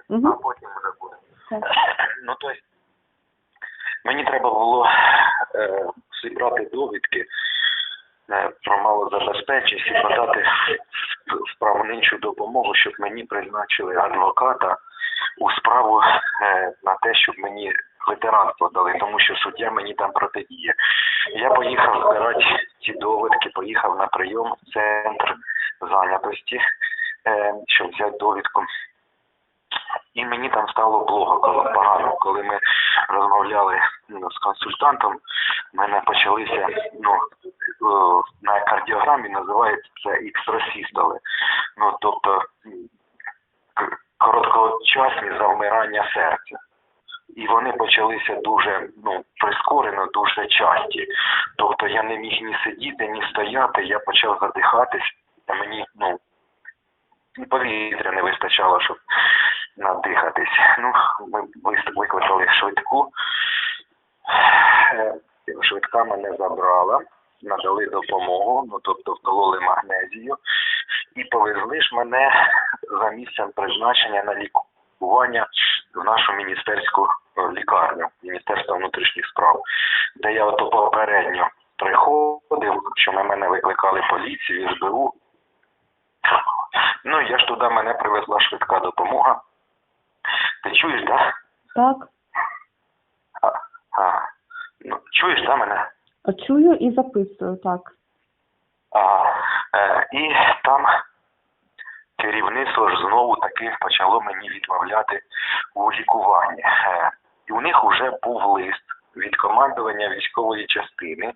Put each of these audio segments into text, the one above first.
історію, Мгм. а потім вже буде. Ну, то есть, мені треба було е, зібрати довідки е, про малозабезпеченість і подати в- в допомогу, щоб мені призначили адвоката у справу е, на те, щоб мені ветеранство дали, тому що суддя мені там протидіє. Я поїхав збирати ці довідки, поїхав на прийом в центр зайнятості, е, щоб взяти довідку. І мені там стало плохо, погано. Коли ми розмовляли ну, з консультантом, в мене почалися ну е, на кардіограмі називається це ікстросістоли. Ну тобто короткочасні завмирання серця. І вони почалися дуже ну прискорено, дуже часті. Тобто я не міг ні сидіти, ні стояти, я почав задихатись, а мені ну повітря не вистачало, щоб надихатись. Ну, ми викликали швидку. Е, Швидка мене забрала, надали допомогу, ну тобто вкололи магнезію, і повезли ж мене за місцем призначення на лікування в нашу міністерську е, лікарню, Міністерство внутрішніх справ, де я ото попередньо приходив, що на мене викликали поліцію, СБУ. Ну, я ж туди мене привезла швидка допомога. Ти чуєш, да? Так. А, а, ну, чуєш, да, мене? Чую і записую, так. А, е, і там керівництво ж знову таки почало мені відмовляти у лікуванні. Е, і у них вже був лист від командування військової частини,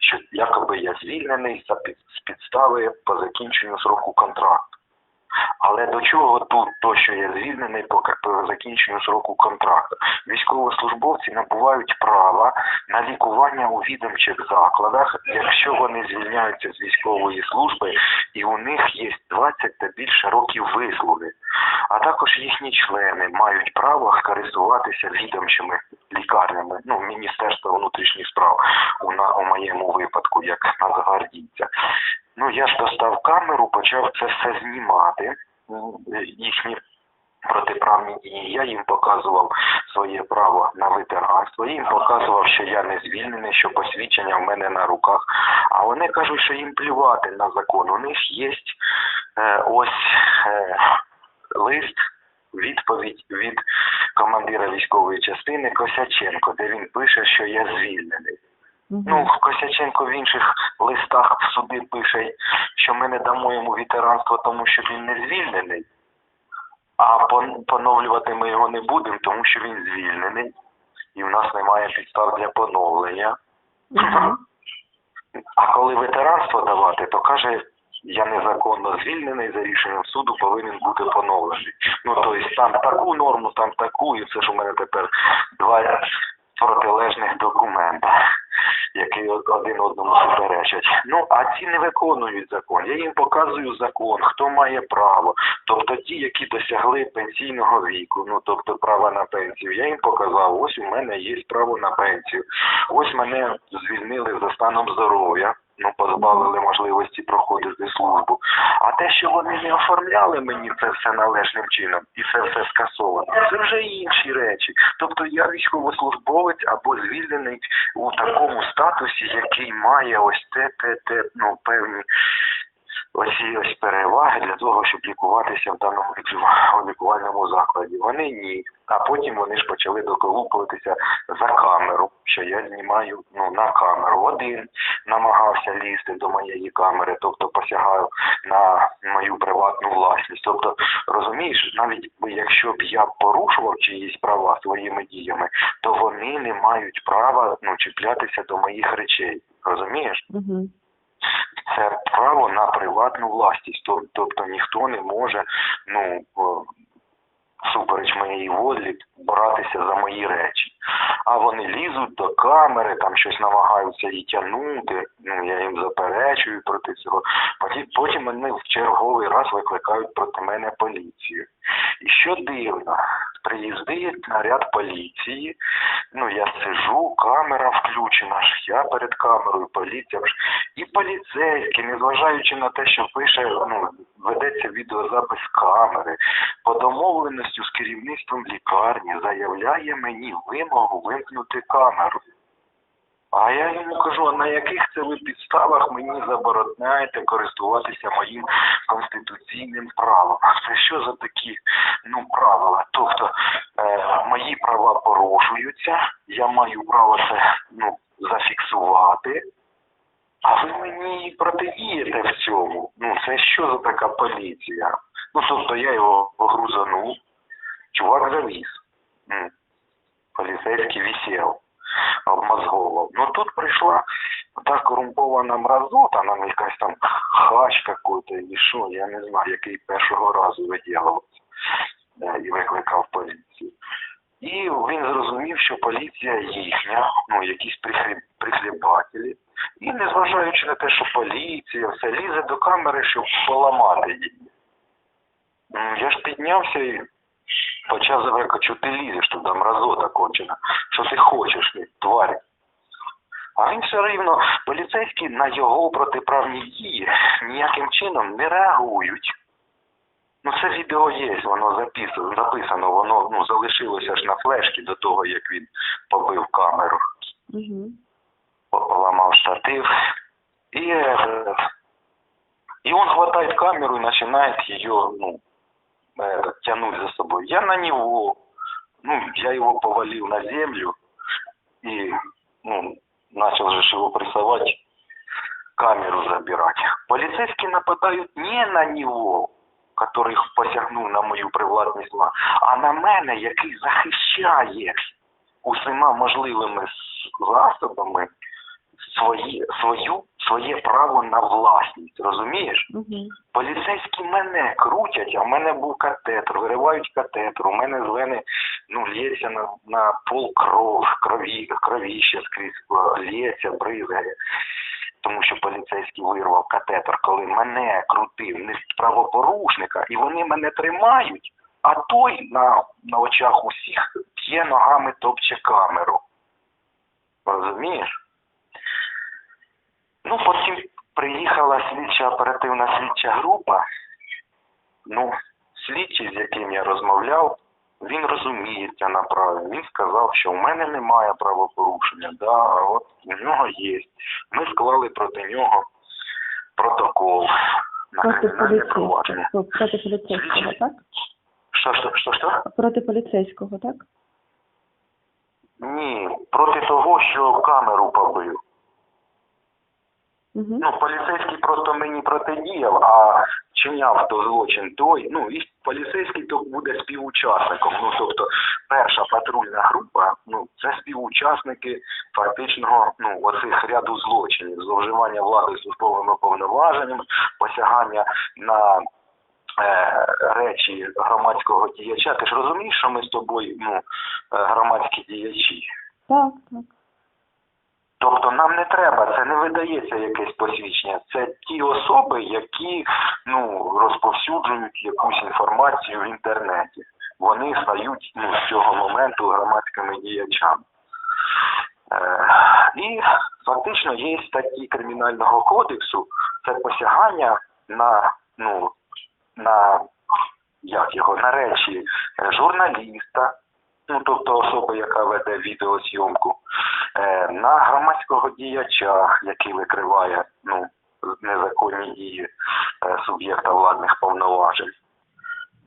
що якоби я звільнений за під- з підстави по закінченню сроку контракту. Але до чого тут то, що я звільнений по закінченню сроку контракту? Військовослужбовці набувають права на лікування у відомчих закладах, якщо вони звільняються з військової служби і у них є 20 та більше років вислуги. А також їхні члени мають право користуватися відомчими лікарнями, ну Міністерство внутрішніх справ у на у моєму випадку, як нацгвардійця. Ну я ж достав камеру, почав це все знімати. Їхні протиправні дії. Я їм показував своє право на ветеранство, їм показував, що я не звільнений, що посвідчення в мене на руках. А вони кажуть, що їм плювати на закон. У них є е, ось е, лист. Відповідь від командира військової частини Косяченко, де він пише, що я звільнений. Ну, Косяченко в інших листах в суди пише, що ми не дамо йому ветеранство, тому що він не звільнений. А поновлювати ми його не будемо, тому що він звільнений. І в нас немає підстав для поновлення. Мгм. А коли ветеранство давати, то каже, я незаконно звільнений за рішенням суду, повинен бути поновлений. Ну тобто там таку норму, там таку, і це ж у мене тепер два протилежних документах, які один одному суперечать. Ну а ці не виконують закон. Я їм показую закон, хто має право. Тобто ті, які досягли пенсійного віку, ну тобто права на пенсію, я їм показав, ось у мене є право на пенсію. Ось мене звільнили за станом здоров'я. Ну, позбавили можливості проходити службу. А те, що вони не оформляли мені це все належним чином, і це все скасовано, це вже інші речі. Тобто я військовослужбовець або звільнений у такому статусі, який має ось те, те, те, ну певні оці ось переваги для того, щоб лікуватися в даному лікувальному закладі. Вони ні. А потім вони ж почали доколупуватися за камеру, що я знімаю ну на камеру. Один намагався лізти до моєї камери, тобто посягав на мою приватну власність. Тобто, розумієш, навіть якщо б я порушував чиїсь права своїми діями, то вони не мають права ну чіплятися до моїх речей. Розумієш? Мгм. Це право на приватну власність. Тобто ніхто не може, ну супереч моєї волі, боратися за мої речі. А вони лізуть до камери, там щось намагаються її тягнути. Ну я їм заперечую проти цього. Потім, потім вони в черговий раз викликають проти мене поліцію. І що дивно, приїздить наряд поліції. Ну я сижу, камера включена ж, я перед камерою, поліція. І поліцейські, незважаючи на те, що пише ну, ведеться відеозапис камери. По домовленості з керівництвом лікарні заявляє мені вимогу вимкнути камеру. А я йому кажу, а на яких це ви підставах мені забороняєте користуватися моїм конституційним правом? Це що за такі ну правила? Тобто е, мої права порушуються, я маю право це ну зафіксувати. А ви мені протидієте в цьому. Ну це що за така поліція? Ну тобто я його погрузанув, чувак завіз. М. Поліцейський висів, обмозговував. Ну тут прийшла та корумпована мразота, нам якась там хач какой-то і що, я не знаю, який першого разу виділався е, і викликав поліцію. І він зрозумів, що поліція їхня, ну якісь прихліб, прихлібателі. І незважаючи на те, що поліція все лізе до камери, щоб поламати її. Я ж піднявся і почав заверкати, що ти лізеш туди, мразота кончена, що ти хочеш, ти, тварь. А він все рівно, поліцейські на його протиправні дії ніяким чином не реагують. Ну це відео є, воно записано, записано, воно ну, залишилося ж на флешці до того, як він побив камеру Угу. поламав штатив. И, этот, и он хватает камеру и начинает ее, ну, этот, тянуть за собой. Я на него, ну, я его повалил на землю и, ну, начал же его прессовать, камеру забирать. Полицейские нападают не на него, который посягнув на мою приватність, а на мене, який захищає усіма можливими засобами свої, свою, своє право на власність, розумієш? Угу. Поліцейські мене крутять, а в мене був катетр, виривають катетр, у мене з вени ну, лється на, на пол кров, крові, кровіще скрізь е, лється, бризгає. Тому що поліцейський вирвав катетр, коли мене крутив не правопорушника, і вони мене тримають, а той на, на очах усіх п'є ногами топче камеру. Розумієш? Ну, потім приїхала слідча оперативна слідча група. Ну, слідчий, з яким я розмовляв, він розуміється на праві. Він сказав, що в мене немає правопорушення, да, а от у нього є. Ми склали проти нього протокол на кримінальне провадження. Проти поліцейського, так? Що, що, що, що? Проти поліцейського, так? Ні, проти того, що камеру побив. Угу. Ну, поліцейський просто мені протидіяв, а чиняв то злочин той. Ну, і поліцейський то буде співучасником. Ну, тобто, перша патрульна група, ну, це співучасники фактичного, ну, оцих ряду злочинів, зловживання влади службовими повноваженнями, посягання на е, речі громадського діяча. Ти ж розумієш, що ми з тобою, ну, е, громадські діячі? Так, так. Тобто нам не треба, це не видається якесь посвідчення. Це ті особи, які ну розповсюджують якусь інформацію в інтернеті. Вони стають ну, з цього моменту громадськими діячами. Е, і фактично є статті кримінального кодексу, це посягання на ну на як його на речі журналіста, ну тобто особи, яка веде відеозйомку, е, на громадського діяча, який викриває ну, незаконні дії е, суб'єкта владних повноважень.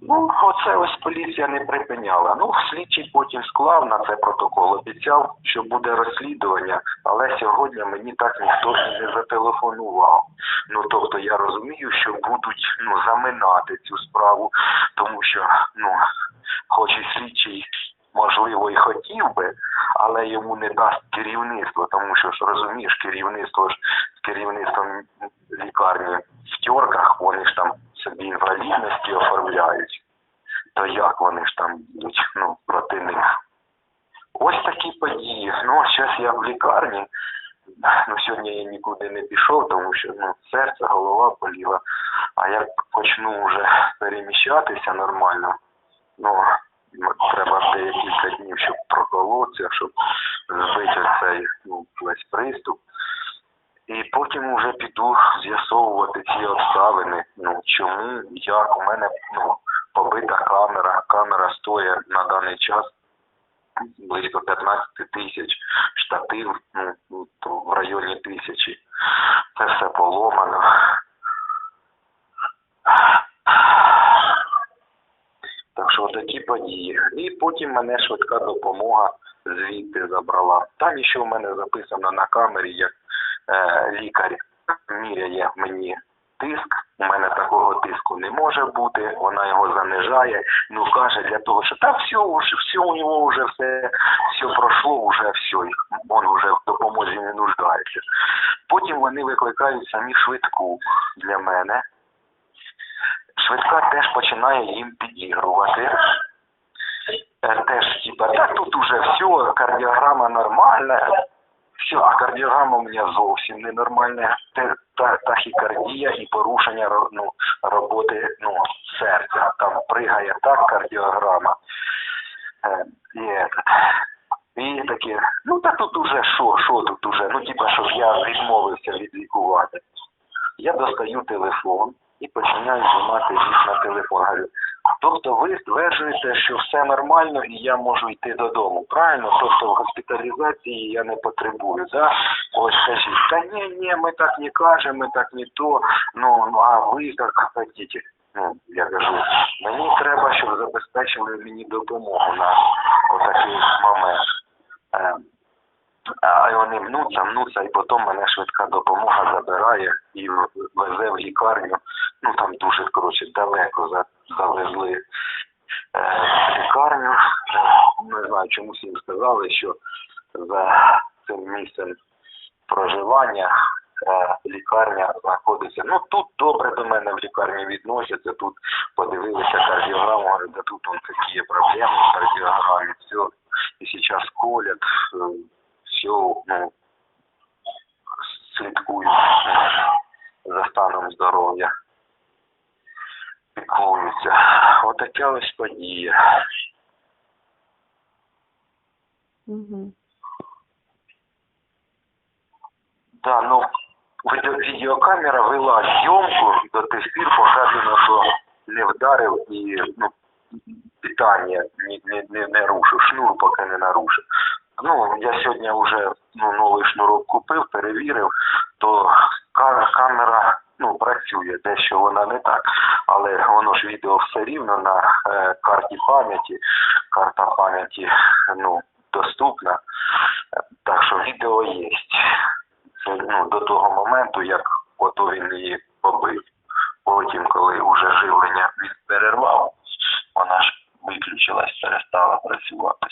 Ну, оце ось поліція не припиняла. Ну, слідчий потім склав на це протокол, обіцяв, що буде розслідування, але сьогодні мені так ніхто не зателефонував. Ну, тобто я розумію, що будуть ну, заминати цю справу, тому що, ну, хоч і слідчий, можливо, і хотів би, але йому не дасть керівництво, тому що ж розумієш, керівництво ж з керівництвом лікарні в тьорках, вони ж там собі інвалідності оформляють. То як вони ж там будуть ну, проти них? Ось такі події. Ну, зараз я в лікарні. Ну, сьогодні я нікуди не пішов, тому що ну, серце, голова боліла. А як почну вже переміщатися нормально, ну, треба декілька днів, щоб проколотися, щоб збити цей ну, весь приступ. І потім вже піду з'ясовувати ці обставини. Ну чому, як у мене ну побита камера. Камера стоїть на даний час близько 15 тисяч, штатив ну, ну, в районі тисячі. Це все поломано. Так що такі події. І потім мене швидка допомога звідти забрала. Там ще в мене записано на камері, як е, лікар міряє мені тиск. У мене такого тиску не може бути, вона його занижає. Ну каже для того, що та все, уже, все у нього вже все, все пройшло, вже все, він вже в допомозі не нуждається. Потім вони викликають самі швидку для мене. Швидка теж починає їм підігрувати. Е, Теж, типа, та тут уже все, кардіограма нормальна. Все, а кардіограма у мене зовсім ненормальна. Тахікардія і порушення ну, роботи ну, серця. Там пригає так кардіограма. Е, і, таке, ну та тут уже що, що тут уже? Ну, типа, щоб я відмовився від лікування. Я достаю телефон і починаю знімати їх на телефон. Тобто ви стверджуєте, що все нормально і я можу йти додому, правильно? Тобто в госпіталізації я не потребую, да? Ось скажіть, та ні, ні, ми так не кажемо, ми так не то, ну, ну а ви як хотіте. Ну, я кажу, мені треба, щоб забезпечили мені допомогу на отакий момент. Е, а вони мнуться, мнуться, і потім мене швидка допомога забирає і везе в лікарню. Ну там дуже коротше далеко за, завезли е, в лікарню. Е, Не знаю, чомусь їм сказали, що за цим місцем проживання е, лікарня знаходиться. Ну тут добре до мене в лікарні відносяться. Тут подивилися кардіограму, говорять, да тут он такі проблеми в кардіограмі, все. І зараз колять, все, ну, слідкують за станом здоров'я. Піклуються. Отака ось подія. Угу. Да, ну відео, відеокамера вела зйомку до тих пір, поки він ото не вдарив і ну, питання не, не, не, не рушив, шнур поки не нарушив. Ну, я сьогодні вже ну, новий шнурок купив, перевірив, то ка- камера ну, працює, дещо вона не так, але воно ж відео все рівно на е, карті пам'яті, карта пам'яті ну, доступна, так що відео є. Це ну, до того моменту, як ото він її побив. Потім, коли вже живлення він перервав, вона ж виключилась, перестала працювати.